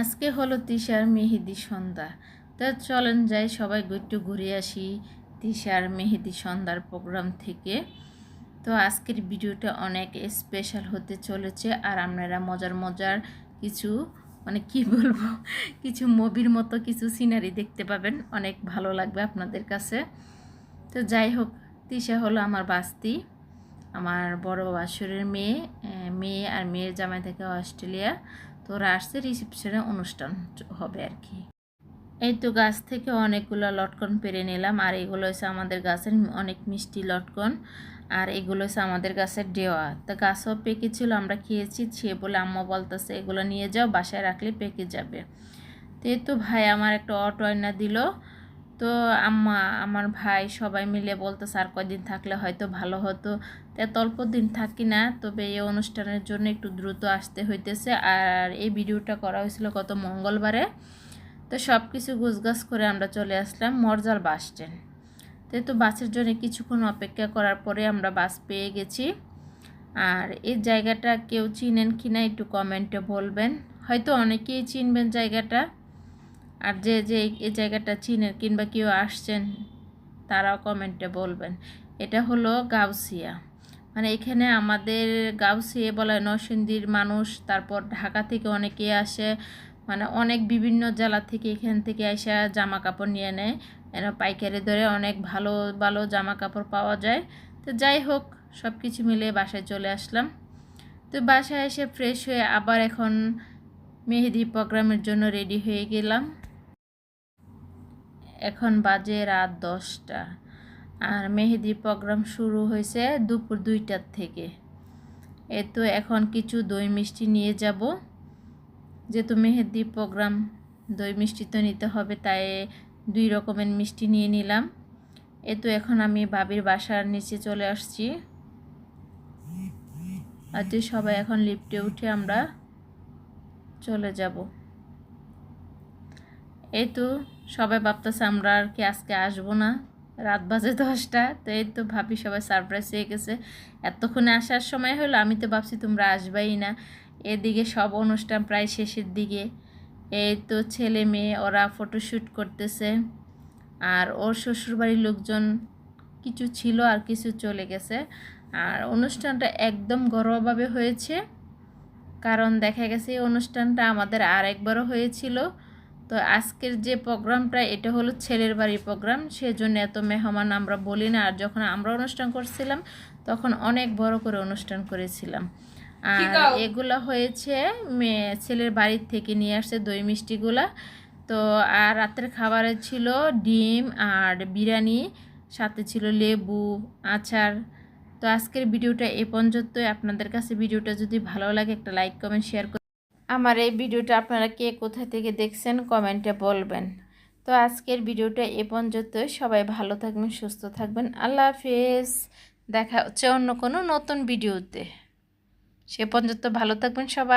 আজকে হলো তিশার মেহেদি সন্ধ্যা। তা চলেন যাই সবাই একটু ঘুরে আসি তিশার মেহেদি সন্ধ্যার প্রোগ্রাম থেকে। তো আজকের ভিডিওটা অনেক স্পেশাল হতে চলেছে আর আপনারা মজার মজার কিছু মানে কি বলব, কিছু মুভির মতো কিছু সিনারি দেখতে পাবেন, অনেক ভালো লাগবে আপনাদের কাছে। তো যাই হোক, তিশা হলো আমার বাস্তি, আমার বড় বাসুরের মেয়ে মেয়ে আর মেয়ের জামাই থেকে অস্ট্রেলিয়া। তো ওরা আসছে রিসেপশনে অনুষ্ঠান হবে আর কি। এই তো গাছ থেকে অনেকগুলো লটকন পেরে নিলাম, আর এগুলো হচ্ছে আমাদের গাছের অনেক মিষ্টি লটকন, আর এগুলো হচ্ছে আমাদের গাছের ডেওয়া তো গাছও পেকেছিল আমরা খেয়েছি সে বলে আম্মা বলতেছে, এগুলো নিয়ে যাও, বাসায় রাখলে পেকে যাবে। তো এই তো ভাই আমার একটা অটো আয়না দিল তো আম্মা, আমার ভাই সবাই মিলে বলতো স্যার কয়দিন থাকলে হয়তো ভালো হতো। এত অল্প দিন থাকি না, তবে এই অনুষ্ঠানের জন্য একটু দ্রুত আসতে হইতেছে। আর এই ভিডিওটা করা হয়েছিল গত মঙ্গলবারে। তো সব কিছু গুছগাছ করে আমরা চলে আসলাম মরজাল বাস স্ট্যান্ড। তো বাসের জন্য কিছুক্ষণ অপেক্ষা করার পরে আমরা বাস পেয়ে গেছি। আর এই জায়গাটা কেউ চিনেন কি না একটু কমেন্টে বলবেন। হয়তো অনেকেই চিনবেন জায়গাটা। আর যে যে এই- জায়গাটা চিনেন কিংবা কেউ আসছেন, তারাও কমেন্টে বলবেন। এটা হলো গাউসিয়া। মানে এখানে আমাদের গাউসিয়া বলা নরসিংদীর মানুষ, তারপর ঢাকা থেকে অনেকে আসে। মানে অনেক বিভিন্ন জেলা থেকে এখান থেকে এসে জামা কাপড় নিয়ে নেয়। এরা পাইকারি ধরে অনেক ভালো ভালো জামা কাপড় পাওয়া যায়। তো যাই হোক সব কিছু মিলিয়ে বাসায় চলে আসলাম। তো বাসায় এসে ফ্রেশ হয়ে আবার এখন মেহেদি প্রোগ্রামের জন্য রেডি হয়ে গেলাম। এখন বাজে রাত দশটা। আর মেহেদি প্রোগ্রাম শুরু হয়েছে দুপুর দুইটার থেকে। এ তো এখন কিছু দই মিষ্টি নিয়ে যাব। যেহেতু মেহেদি প্রোগ্রাম, দই মিষ্টি তো নিতে হবে, তাই দুই রকমের মিষ্টি নিয়ে নিলাম। এ তো এখন আমি বাবির বাসার নিচে চলে আসছি। আর যে সবাই এখন লিফটে উঠে আমরা চলে যাব। এই তো সবাই ভাবতেছে আমরা আর কি আজকে আসব না। রাত বাজে দশটা, তো এই তো ভাবি সবাই সারপ্রাইজ হয়ে গেছে। এতক্ষণে আসার সময় হলো, আমি তো ভাবছি তোমরা আসবাই না। এদিকে সব অনুষ্ঠান প্রায় শেষের দিকে। এই তো ছেলে মেয়ে, ওরা ফটোশ্যুট করতেছে। আর ওর শ্বশুরবাড়ির লোকজন, কিছু ছিল আর কিছু চলে গেছে। আর অনুষ্ঠানটা একদম ঘরোয়াভাবে হয়েছে। কারণ দেখা গেছে এই অনুষ্ঠানটা আমাদের আর একবারও হয়েছিল। তো আজকের যে প্রোগ্রামটা এটা হলো ছেলের বাড়ির প্রোগ্রাম। সেজন্য এত মেহমান আমরা বলি না। আর যখন আমরা অনুষ্ঠান করছিলাম তখন অনেক বড় করে অনুষ্ঠান করেছিলাম। আর এগুলো হয়েছে মেয়ে ছেলের বাড়ির থেকে নিয়ে আসছে দই মিষ্টিগুলা। তো আর রাতের খাবারে ছিল ডিম আর বিরিয়ানি সাথে ছিল লেবু আচার। তো আজকের ভিডিওটা এ পর্যন্তই। আপনাদের কাছে ভিডিওটা যদি ভালো লাগে একটা লাইক কমেন্ট শেয়ার আমার এই ভিডিওটা আপনারা কে কোথা থেকে দেখছেন কমেন্টে বলবেন। তো আজকের ভিডিওটা এ পর্যন্ত সবাই ভালো থাকবেন, সুস্থ থাকবেন। আল্লাহ হাফেজ। দেখা হচ্ছে অন্য কোনো নতুন ভিডিওতে। সে পর্যন্ত ভালো থাকবেন সবাই।